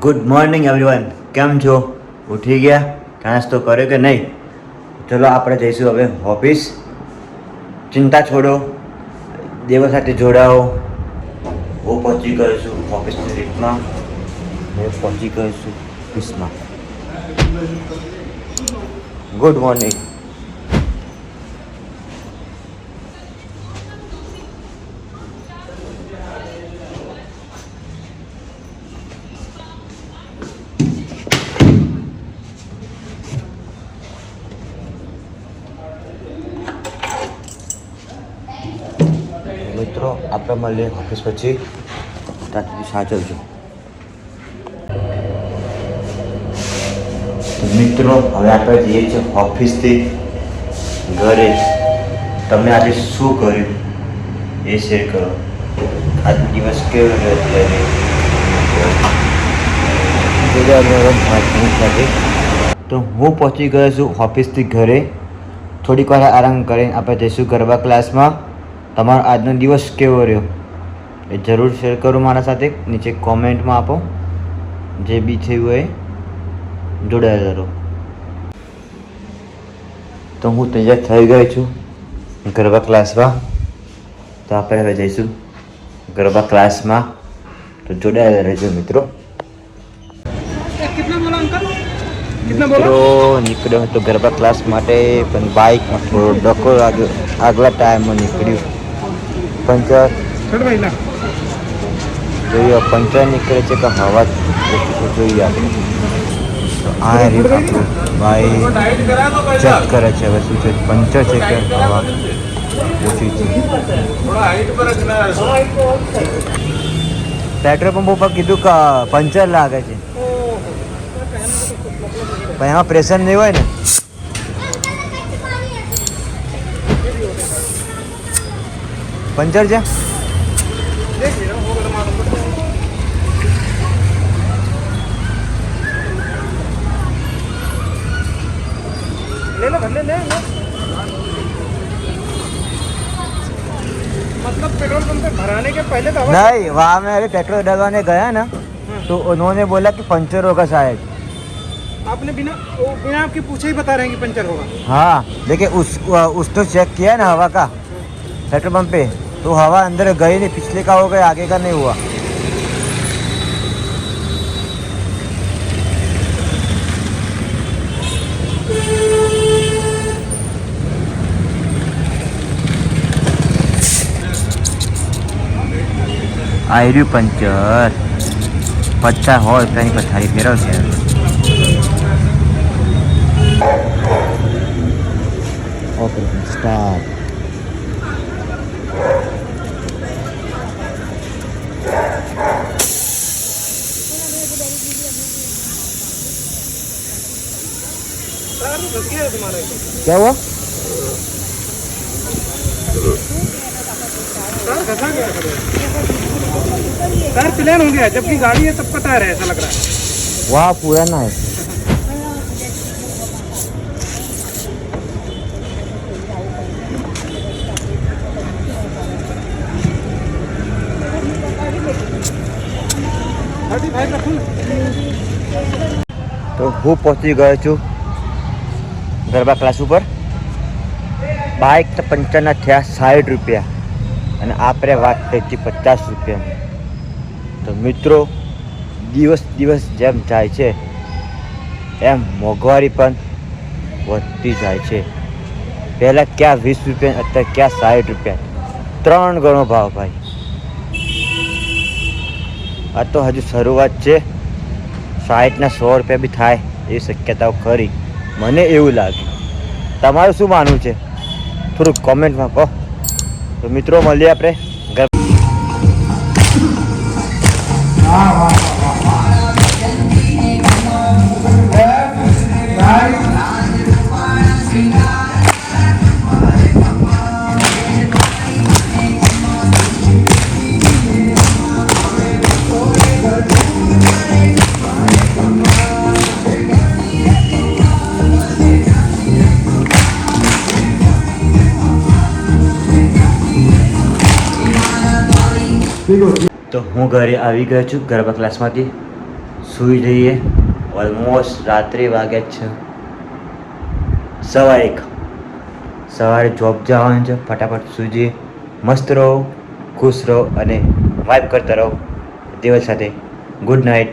Good morning everyone કેમ છો? ઉઠી ગયા? નાસ્તો કર્યો કે નહીં? ચલો, આપણે જઈશું હવે ઓફિસ. ચિંતા છોડો. દેવો સાથે જોડાઓ. હું પહોંચી ગયો છું ઓફિસની રીતમાં. હું પહોંચી ગયો છું ઓફિસમાં. ગુડ મોર્નિંગ મિત્રો, આપણે મળીએ ઓફિસ પછી. ત્યાંથી સાચવજો મિત્રો, હવે આપણે જઈએ છીએ ઓફિસથી ઘરે. તમે આજે શું કર્યું? એ શેર કરો. આજ દિવસ કેવો રહ્યો અત્યારે? તો હું પહોંચી ગયો છું ઓફિસથી ઘરે. થોડીક વાર આરામ કરીને આપણે જઈશું ગરબા ક્લાસમાં. તમારો આજનો દિવસ કેવો રહ્યો? એ જરૂર શેર કરો મારા સાથે. નીચે કોમેન્ટમાં આપો. જે બી થયું એ જોડાયેલા રહો. તો હું તૈયાર થઈ ગયો છું ગરબા ક્લાસમાં તો આપણે હવે જઈશું ગરબા ક્લાસમાં તો જોડાયેલા રહેજો મિત્રો. મિત્રો નીકળ્યો હતો ગરબા ક્લાસ માટે પણ બાઇકમાં થોડો ડકો આગલા ટાઈમમાં નીકળ્યું. પંચર જોઈએ પંચર નીકળે છે તો હવા જોઈએ આપણે. તો આ રીત ભાઈ ચેક કરે છે હવે શું છે પંચર છે કે હવા ઓછી છે. પેટ્રોલ પંપ ઉપર કીધું કે પંચર લાગે છે. પણ એમાં પ્રેશર નહીં હોય ને? पंचर जा। ले ले ले ले मतलब पेट्रोल पंप भराने के पहले तो नहीं वहाँ में अभी पेट्रोल डलवाने गया ना हाँ। तो उन्होंने बोला कि पंचर होगा शायद। आपने बिना बिना आपके पूछे ही बता रहे हैं कि पंचर होगा। हाँ देखिए उस उस तो चेक किया ना हवा का पेट्रोल पंप पे। तो हवा अंदर गई नहीं पिछले का हो गया आगे का नहीं हुआ આયર્યું પંચર પચાસ હોય ત્યાંની પથારી ફેરવશે ઓપરેશન સ્ટાર્ટ क्या हुआ? टायर प्लेन हो गया। जबकि गाड़ी है तब का टायर है ऐसा लग रहा है। वाह पूरा ना है। तो हो पहुँची गए चुप। ગરબા ક્લાસ ઉપર. બાઇક તો પંચરના થયા સાઠ રૂપિયા. અને આપણે વાત હતી પચાસ રૂપિયાની. તો મિત્રો, દિવસ દિવસ જેમ જાય છે, એમ મોંઘવારી પણ વધતી જાય છે. પહેલાં ક્યાં વીસ રૂપિયા, અત્યારે ક્યાં સાઠ રૂપિયા. ત્રણ ગણો ભાવ ભાઈ. આ તો હજુ શરૂઆત છે. સાઠના સો રૂપિયા બી થાય, એવી શક્યતાઓ ખરી. મને એવું લાગે. તમારું શું માનવું છે? થોડુંક કોમેન્ટમાં કહો. તો મિત્રો મળીએ આપણે તો હું ઘરે આવી ગયો છું, ગરબા ક્લાસમાંથી. સૂઈ જઈએ. ઓલમોસ્ટ રાત્રે વાગ્યા છે. સવા એક. સવારે જોબ જવાનું છે, ફટાફટ સૂઈ જઈએ. મસ્ત રહો, ખુશ રહો અને વાઇબ કરતા રહો. દિવસ સાથે. Good night